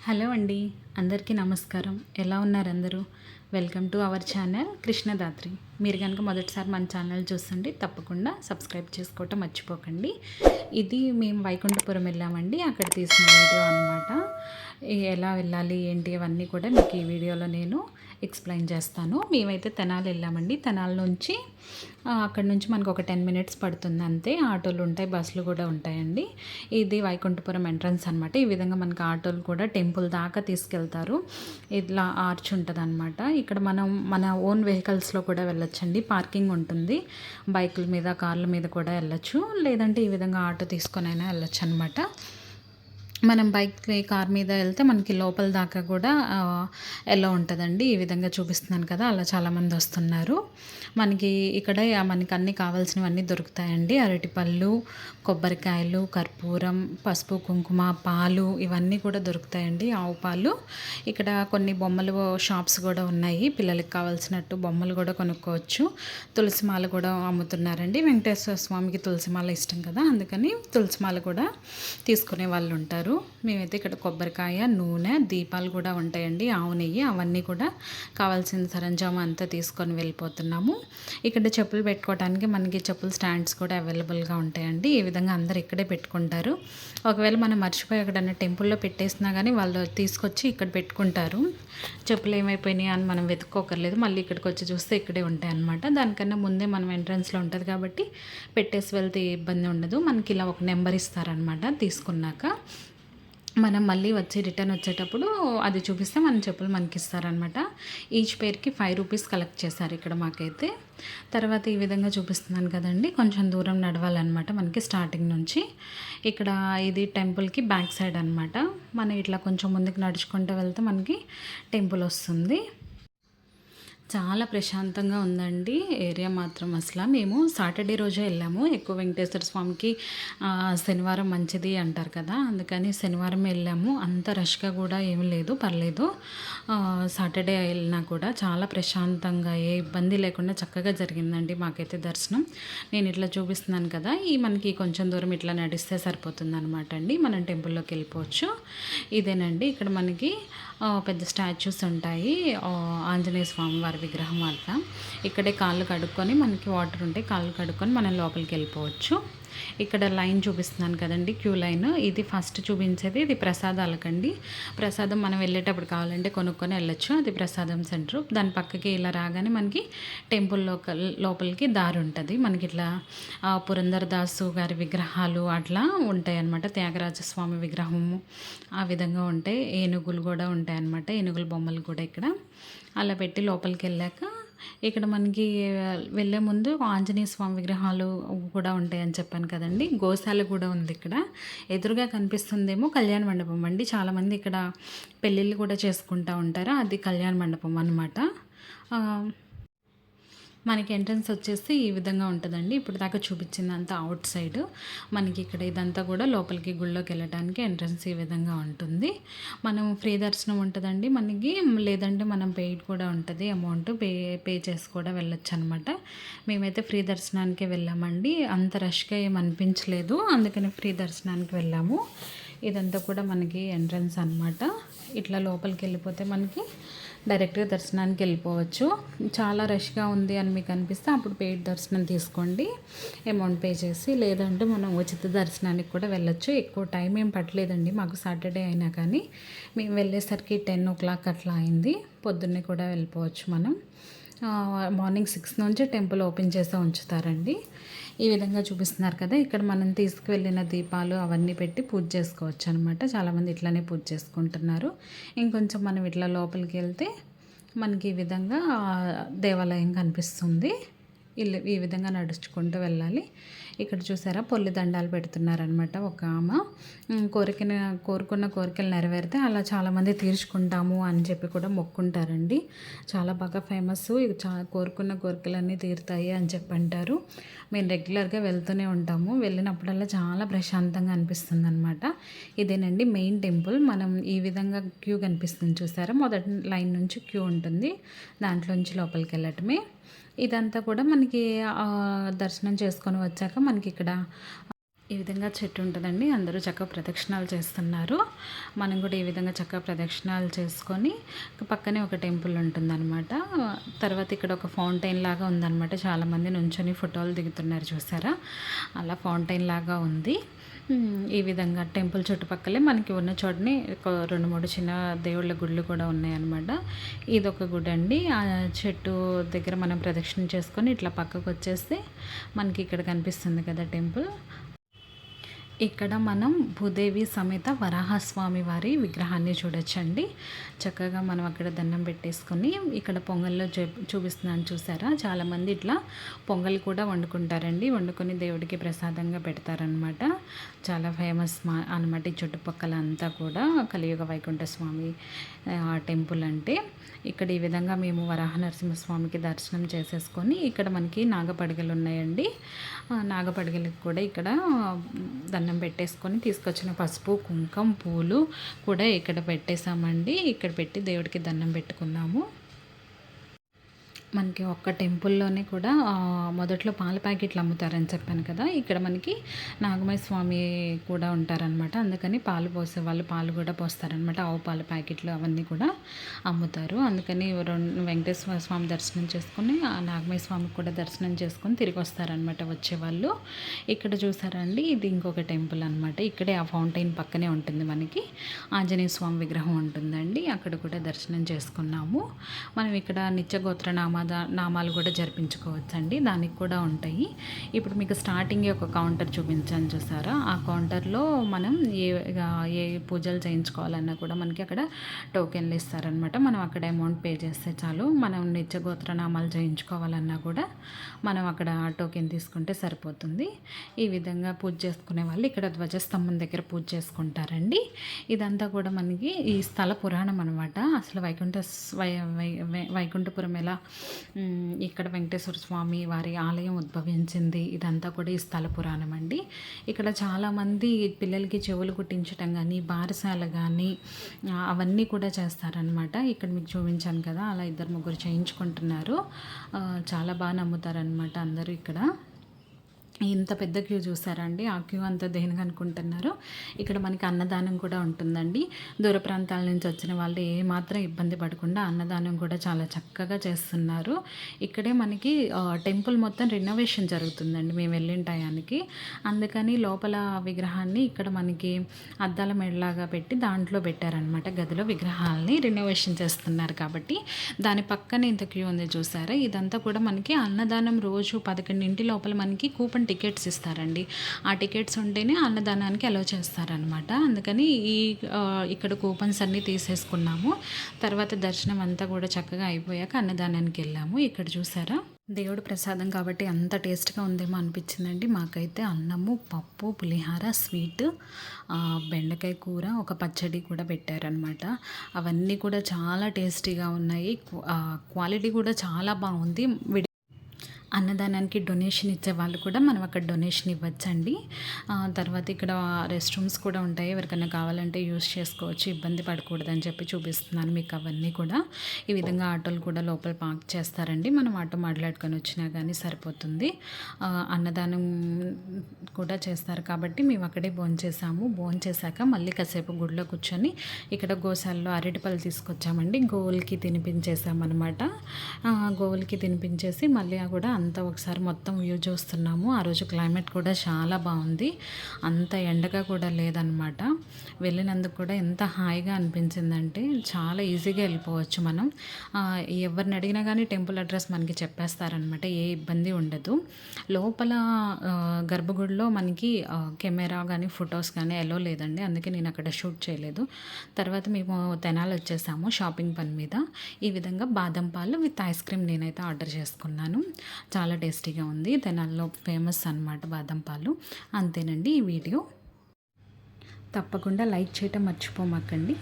Hello అండి. అందరికీ నమస్కారం. ఎలా ఉన్నారు అందరూ welcome to our channel Krishnadatri మీరు కనుక మొదటిసారి మన ఛానల్ చూస్తుంటే తప్పకుండా సబ్స్క్రైబ్ చేసుకోవటం మర్చిపోకండి. ఇది మేము వైకుంఠపురం వెళ్ళామండి. అక్కడ తీసిన వీడియో అనమాట ఎలా వెళ్ళాలి ఏంటి అవన్నీ కూడా మీకు ఈ వీడియోలో నేను ఎక్స్ప్లెయిన్ చేస్తాను. మేమైతే తెనాలి వెళ్ళామండి. తెనాల నుంచి అక్కడ నుంచి మనకు ఒక టెన్ మినిట్స్ పడుతుంది అంతే. ఆటోలు ఉంటాయి బస్సులు కూడా ఉంటాయండి. ఇది వైకుంఠపురం ఎంట్రన్స్ అనమాట ఈ విధంగా మనకు ఆటోలు కూడా టెంపుల్ దాకా తీసుకెళ్తారు ఇట్లా ఆర్చ్ ఉంటుంది అనమాట ఇక్కడ మనం మన ఓన్ వెహికల్స్లో కూడా వెళ్ళొచ్చండి. పార్కింగ్ ఉంటుంది. బైకుల మీద కార్ల మీద కూడా వెళ్ళొచ్చు. లేదంటే ఈ విధంగా ఆటో తీసుకొని అయినా వెళ్ళొచ్చు అనమాట మనం బైక్ కార్ మీద వెళ్తే మనకి లోపల దాకా కూడా ఎలా ఉంటుందండి? ఈ విధంగా చూపిస్తున్నాను కదా అలా చాలామంది వస్తున్నారు. మనకి ఇక్కడ మనకి అన్నీ కావాల్సినవన్నీ దొరుకుతాయండి. అరటిపళ్ళు కొబ్బరికాయలు కర్పూరం పసుపు కుంకుమ పాలు ఇవన్నీ కూడా దొరుకుతాయండి ఆవు పాలు. ఇక్కడ కొన్ని బొమ్మలు షాప్స్ కూడా ఉన్నాయి. పిల్లలకి కావాల్సినట్టు బొమ్మలు కూడా కొనుక్కోవచ్చు. తులసిమాల కూడా అమ్ముతున్నారండి. వెంకటేశ్వర స్వామికి తులసి మాల ఇష్టం కదా అందుకని తులసి మాల కూడా తీసుకునే వాళ్ళు ఉంటారు. మేమైతే ఇక్కడ కొబ్బరికాయ నూనె దీపాలు కూడా ఉంటాయండి. ఆవు నెయ్యి అవన్నీ కూడా కావాల్సిన సరంజామా అంతా తీసుకొని వెళ్ళిపోతున్నాము. ఇక్కడ చెప్పులు పెట్టుకోవడానికి మనకి చెప్పులు స్టాండ్స్ కూడా అవైలబుల్గా ఉంటాయండి. ఈ విధంగా అందరు ఇక్కడే పెట్టుకుంటారు. ఒకవేళ మనం మర్చిపోయి ఎక్కడన్నా టెంపుల్లో పెట్టేసినా కానీ వాళ్ళు తీసుకొచ్చి ఇక్కడ పెట్టుకుంటారు. చెప్పులు ఏమైపోయినాయి అని మనం వెతుక్కోకర్లేదు. మళ్ళీ ఇక్కడికి వచ్చి చూస్తే ఇక్కడే ఉంటాయి అనమాట దానికన్నా ముందే మనం ఎంట్రన్స్లో ఉంటుంది కాబట్టి పెట్టేసి వెళ్తే ఇబ్బంది ఉండదు. మనకి ఇలా ఒక నెంబర్ ఇస్తారనమాట తీసుకున్నాక. మనం మళ్ళీ వచ్చి రిటర్న్ వచ్చేటప్పుడు అది చూపిస్తే మన చెప్పులు మనకి ఇస్తారనమాట ఈచ్ పేర్కి ఫైవ్ రూపీస్ కలెక్ట్ చేశారు ఇక్కడ మాకైతే. తర్వాత ఈ విధంగా చూపిస్తున్నాను కదండి. కొంచెం దూరం నడవాలన్నమాట మనకి స్టార్టింగ్ నుంచి. ఇక్కడ ఇది టెంపుల్కి బ్యాక్ సైడ్ అనమాట మనం ఇట్లా కొంచెం ముందుకు నడుచుకుంటూ వెళ్తే మనకి టెంపుల్ వస్తుంది. చాలా ప్రశాంతంగా ఉందండి. ఏరియా మాత్రం అసలు. మేము సాటర్డే రోజే వెళ్ళాము. ఎక్కువ వెంకటేశ్వర స్వామికి శనివారం మంచిది అంటారు కదా. అందుకని శనివారం వెళ్ళాము. అంత రష్గా కూడా ఏమి లేదు. పర్లేదు. సాటర్డే వెళ్ళినా కూడా చాలా ప్రశాంతంగా ఏ ఇబ్బంది లేకుండా చక్కగా జరిగిందండి మాకైతే దర్శనం. నేను ఇట్లా చూపిస్తున్నాను కదా. ఈ మనకి కొంచెం దూరం ఇట్లా నడిస్తే సరిపోతుంది అనమాట అండి. మనం టెంపుల్లోకి వెళ్ళిపోవచ్చు. ఇదేనండి. ఇక్కడ మనకి పెద్ద స్టాచ్యూస్ ఉంటాయి. ఆంజనేయ స్వామి వారి విగ్రహం అట్లా ఇక్కడే కాళ్ళు కడుక్కొని మనకి వాటర్ ఉంటే కాళ్ళు కడుక్కొని మనం లోపలికి వెళ్ళిపోవచ్చు. ఇక్కడ లైన్ చూపిస్తున్నాను కదండి క్యూ లైన్. ఇది ఫస్ట్ చూపించేది ఇది ప్రసాదాలకండి. ప్రసాదం మనం వెళ్ళేటప్పుడు కావాలంటే కొనుక్కొని వెళ్ళొచ్చు. అది ప్రసాదం సెంటర్. దాని పక్కకి ఇలా రాగానే మనకి టెంపుల్ లోకల్ లోపలికి దారి ఉంటుంది. మనకి ఇట్లా పురంధరదాసు గారి విగ్రహాలు అట్లా ఉంటాయి అన్నమాట త్యాగరాజస్వామి విగ్రహము ఆ విధంగా ఉంటాయి. ఏనుగులు కూడా ఉంటాయి అన్నమాట ఏనుగుల బొమ్మలు కూడా ఇక్కడ. అలా పెట్టి లోపలికి వెళ్ళాక ఇక్కడ మనకి వెళ్ళే ముందు ఆంజనేయ స్వామి విగ్రహాలు కూడా ఉంటాయని చెప్పాను కదండి. గోశాల కూడా ఉంది ఇక్కడ. ఎదురుగా కనిపిస్తుందేమో కళ్యాణ మండపం అండి. చాలామంది ఇక్కడ పెళ్ళిళ్ళు కూడా చేసుకుంటూ ఉంటారు. అది కళ్యాణ మండపం అనమాట మనకి ఎంట్రన్స్ వచ్చేసి ఈ విధంగా ఉంటుందండి. ఇప్పుడు దాకా చూపించింది అంతా అవుట్ సైడ్ మనకి ఇక్కడ ఇదంతా కూడా లోపలికి గుళ్ళోకి వెళ్ళడానికి ఎంట్రన్స్ ఈ విధంగా ఉంటుంది. మనం ఫ్రీ దర్శనం ఉంటుందండి మనకి. లేదంటే మనం పెయిడ్ కూడా ఉంటుంది అమౌంట్ పే పే చేసి కూడా వెళ్ళొచ్చు అనమాట మేమైతే ఫ్రీ దర్శనానికి వెళ్ళామండి. అంత రష్గా ఏం అనిపించలేదు. అందుకని ఫ్రీ దర్శనానికి వెళ్ళాము. ఇదంతా కూడా మనకి ఎంట్రన్స్ అనమాట ఇట్లా లోపలికి వెళ్ళిపోతే మనకి డైరెక్ట్గా దర్శనానికి వెళ్ళిపోవచ్చు. చాలా రష్గా ఉంది అని మీకు అనిపిస్తే అప్పుడు పెయిడ్ దర్శనం తీసుకోండి. అమౌంట్ పే చేసి లేదంటే మనం ఉచిత దర్శనానికి కూడా వెళ్ళొచ్చు. ఎక్కువ టైం ఏం పట్టలేదండి. మాకు సాటర్డే అయినా కానీ మేము వెళ్ళేసరికి టెన్ ఓ క్లాక్ అట్లా అయింది. పొద్దున్నే కూడా వెళ్ళిపోవచ్చు మనం. మార్నింగ్ సిక్స్ నుంచి టెంపుల్ ఓపెన్ చేసి ఉంచుతారండి. ఈ విధంగా చూపిస్తున్నారు కదా. ఇక్కడ మనం తీసుకువెళ్ళిన దీపాలు అవన్నీ పెట్టి పూజ చేసుకోవచ్చు అనమాట చాలామంది ఇట్లానే పూజ చేసుకుంటున్నారు. ఇంకొంచెం మనం ఇట్లా లోపలికి వెళ్తే మనకి ఈ విధంగా దేవాలయం కనిపిస్తుంది. ఇల్లు ఈ విధంగా నడుచుకుంటూ వెళ్ళాలి. ఇక్కడ చూసారా పొల్లి దండాలు పెడుతున్నారనమాట ఒక ఆమె. కోరికన కోరుకున్న కోరికలు నెరవేరితే అలా చాలామంది తీర్చుకుంటాము అని చెప్పి కూడా మొక్కుంటారండి. చాలా బాగా ఫేమస్ ఇది చా కోరుకున్న కోరికలన్నీ తీరుతాయి అని చెప్పి అంటారు. మేము రెగ్యులర్గా వెళ్తూనే ఉంటాము. వెళ్ళినప్పుడల్లా చాలా ప్రశాంతంగా అనిపిస్తుంది అనమాట ఇదేనండి మెయిన్ టెంపుల్ మనం ఈ విధంగా క్యూ కనిపిస్తుంది చూసారా? మొదటి లైన్ నుంచి క్యూ ఉంటుంది. దాంట్లోంచి లోపలికి వెళ్ళటమే. ఇదంతా కూడా మనకి దర్శనం చేసుకొని వచ్చాక మనకి ఇక్కడ ఈ విధంగా చెట్టు ఉంటుందండి. అందరూ చక్కగా ప్రదక్షిణాలు చేస్తున్నారు. మనం కూడా ఈ విధంగా చక్కగా ప్రదక్షిణాలు చేసుకొని పక్కనే ఒక టెంపుల్ ఉంటుందన్నమాట. తర్వాత ఇక్కడ ఒక ఫౌంటైన్ లాగా ఉందన్నమాట. చాలామంది నుంచొని ఫోటోలు దిగుతున్నారు చూసారా? అలా ఫౌంటైన్ లాగా ఉంది. ఈ విధంగా టెంపుల్ చుట్టుపక్కలే మనకి ఉన్న చోటని ఒక రెండు మూడు చిన్న దేవుళ్ళ గుళ్ళు కూడా ఉన్నాయన్నమాట. ఇది ఒక గుడి అండి ఆ చెట్టు దగ్గర మనం ప్రదక్షిణ చేసుకొని ఇట్లా పక్కకు వచ్చేస్తే మనకి ఇక్కడ కనిపిస్తుంది కదా టెంపుల్. ఇక్కడ మనం భూదేవి సమేత వరాహస్వామి వారి విగ్రహాన్ని చూడొచ్చండి. చక్కగా మనం అక్కడ దండం పెట్టేసుకొని ఇక్కడ పొంగల్లో చూ చూపిస్తున్నాను చూసారా? చాలామంది ఇట్లా పొంగల్ కూడా వండుకుంటారండి. వండుకొని దేవుడికి ప్రసాదంగా పెడతారనమాట చాలా ఫేమస్ మా అనమాట ఈ చుట్టుపక్కల అంతా కూడా కలియుగ వైకుంఠ స్వామి ఆ టెంపుల్ అంటే. ఇక్కడ ఈ విధంగా మేము వరాహ నరసింహస్వామికి దర్శనం చేసేసుకొని ఇక్కడ మనకి నాగపడగలు ఉన్నాయండి. నాగపడగలకు కూడా ఇక్కడ దండం పెట్టేసుకొని తీసుకొచ్చిన పసుపు కుంకం పూలు కూడా ఇక్కడ పెట్టేశామండి. ఇక్కడ పెట్టి దేవుడికి దండం పెట్టుకున్నాము. మనకి ఒక్క టెంపుల్లోనే కూడా మొదట్లో పాల ప్యాకెట్లు అమ్ముతారని చెప్పాను కదా. ఇక్కడ మనకి నాగమయ స్వామి కూడా ఉంటారనమాట అందుకని పాలు పోసే వాళ్ళు పాలు కూడా పోస్తారనమాట ఆవు పాల ప్యాకెట్లు అవన్నీ కూడా అమ్ముతారు. అందుకని రెండు వెంకటేశ్వర స్వామి దర్శనం చేసుకుని ఆ నాగమయ స్వామికి కూడా దర్శనం చేసుకొని తిరిగి వస్తారనమాట వచ్చేవాళ్ళు ఇక్కడ చూసారండి ఇది ఇంకొక టెంపుల్ అనమాట ఇక్కడే ఆ ఫౌంటైన్ పక్కనే ఉంటుంది మనకి. ఆంజనేయ స్వామి విగ్రహం ఉంటుందండి. అక్కడ కూడా దర్శనం చేసుకున్నాము. మనం ఇక్కడ నిత్యగోత్ర నామాద నామాలు కూడా జరిపించుకోవచ్చండి. దానికి కూడా ఉంటాయి. ఇప్పుడు మీకు స్టార్టింగ్ ఒక కౌంటర్ చూపించాను చూసారా? ఆ కౌంటర్లో మనం ఏ ఏ పూజలు చేయించుకోవాలన్నా కూడా మనకి అక్కడ టోకెన్లు ఇస్తారనమాట మనం అక్కడ అమౌంట్ పే చేస్తే చాలు. మనం నిత్యగోత్ర నామాలు చేయించుకోవాలన్నా కూడా మనం అక్కడ టోకెన్ తీసుకుంటే సరిపోతుంది. ఈ విధంగా పూజ చేసుకునే వాళ్ళు ఇక్కడ ధ్వజస్తంభం దగ్గర పూజ చేసుకుంటారండి. ఇదంతా కూడా మనకి ఈ స్థల పురాణం అనమాట అసలు వైకుంఠ స్- వై వై వైకుంఠపురం ఎలా ఇక్కడ వెంకటేశ్వర స్వామి వారి ఆలయం ఉద్భవించింది. ఇదంతా కూడా ఈ స్థల పురాణం అండి. ఇక్కడ చాలామంది పిల్లలకి చెవులు కుట్టించడం కానీ బారసాల కానీ అవన్నీ కూడా చేస్తారనమాట ఇక్కడ మీకు చూపించాను కదా అలా ఇద్దరు ముగ్గురు చేయించుకుంటున్నారు. చాలా బాగా నమ్ముతారనమాట అందరూ ఇక్కడ. ఇంత పెద్ద క్యూ చూసారండి. ఆ క్యూ అంతా దేనికి అనుకుంటున్నారు? ఇక్కడ మనకి అన్నదానం కూడా ఉంటుందండి. దూర ప్రాంతాల నుంచి వచ్చిన వాళ్ళు ఏ మాత్రం ఇబ్బంది పడకుండా అన్నదానం కూడా చాలా చక్కగా చేస్తున్నారు. ఇక్కడే మనకి టెంపుల్ మొత్తం రినోవేషన్ జరుగుతుందండి మేము వెళ్ళిన టయానికి. అందుకని లోపల విగ్రహాన్ని ఇక్కడ మనకి అద్దాల మెడలాగా పెట్టి దాంట్లో పెట్టారనమాట గదిలో విగ్రహాలని రినోవేషన్ చేస్తున్నారు కాబట్టి. దాని పక్కనే ఇంత క్యూ ఉంది చూసారా? ఇదంతా కూడా మనకి అన్నదానం రోజు పదకొండింటి లోపల మనకి కూపన్ టికెట్స్ ఇస్తారండి. ఆ టికెట్స్ ఉంటేనే అన్నదానానికి అలో చేస్తారనమాట అందుకని ఈ ఇక్కడ కూపన్స్ అన్నీ తీసేసుకున్నాము. తర్వాత దర్శనం అంతా కూడా చక్కగా అయిపోయాక అన్నదానానికి వెళ్ళాము. ఇక్కడ చూసారా? దేవుడు ప్రసాదం కాబట్టి అంత టేస్ట్గా ఉందేమో అనిపించిందండి. మాకైతే అన్నము పప్పు పులిహార స్వీట్ బెండకాయ కూర ఒక పచ్చడి కూడా పెట్టారనమాట అవన్నీ కూడా చాలా టేస్టీగా ఉన్నాయి. క్వాలిటీ కూడా చాలా బాగుంది. అన్నదానానికి డొనేషన్ ఇచ్చే వాళ్ళు కూడా మనం అక్కడ డొనేషన్ ఇవ్వచ్చండి. తర్వాత ఇక్కడ రెస్ట్ రూమ్స్ కూడా ఉంటాయి. ఎవరికైనా కావాలంటే యూస్ చేసుకోవచ్చు. ఇబ్బంది పడకూడదని చెప్పి చూపిస్తున్నాను మీకు అవన్నీ కూడా. ఈ విధంగా ఆటోలు కూడా లోపల పార్క్ చేస్తారండి. మనం ఆటో మాట్లాడుకొని వచ్చినా కానీ సరిపోతుంది. అన్నదానం కూడా చేస్తారు కాబట్టి మేము అక్కడే భోంచేసాము భోంచేసాక మళ్ళీ కాసేపు గుడిలో కూర్చొని ఇక్కడ గోశాలలో అరటిపళ్ళు తీసుకొచ్చామండి. గోవులకి తినిపించేసామన్నమాట అనమాట గోవులకి తినిపించేసి మళ్ళీ కూడా అంతా ఒకసారి మొత్తం వ్యూ చూస్తున్నాము. ఆ రోజు క్లైమేట్ కూడా చాలా బాగుంది. అంత ఎండగా కూడా లేదనమాట వెళ్ళినందుకు కూడా ఎంత హాయిగా అనిపించిందంటే చాలా ఈజీగా వెళ్ళిపోవచ్చు మనం. ఎవరిని అడిగినా కానీ టెంపుల్ అడ్రస్ మనకి చెప్పేస్తారనమాట ఏ ఇబ్బంది ఉండదు. లోపల గర్భగుడిలో మనకి కెమెరా కానీ ఫొటోస్ కానీ ఎలో లేదండి. అందుకే నేను అక్కడ షూట్ చేయలేదు. తర్వాత మేము తెనాలి వచ్చేసాము షాపింగ్ పని మీద. ఈ విధంగా బాదం పాలు విత్ ఐస్ క్రీమ్ నేనైతే ఆర్డర్ చేసుకున్నాను. చాలా టేస్టీగా ఉంది. తెనాల్లో ఫేమస్ అన్నమాట బాదం పాలు. అంతేనండి ఈ వీడియో. తప్పకుండా లైక్ చేయటం మర్చిపోమాకండి.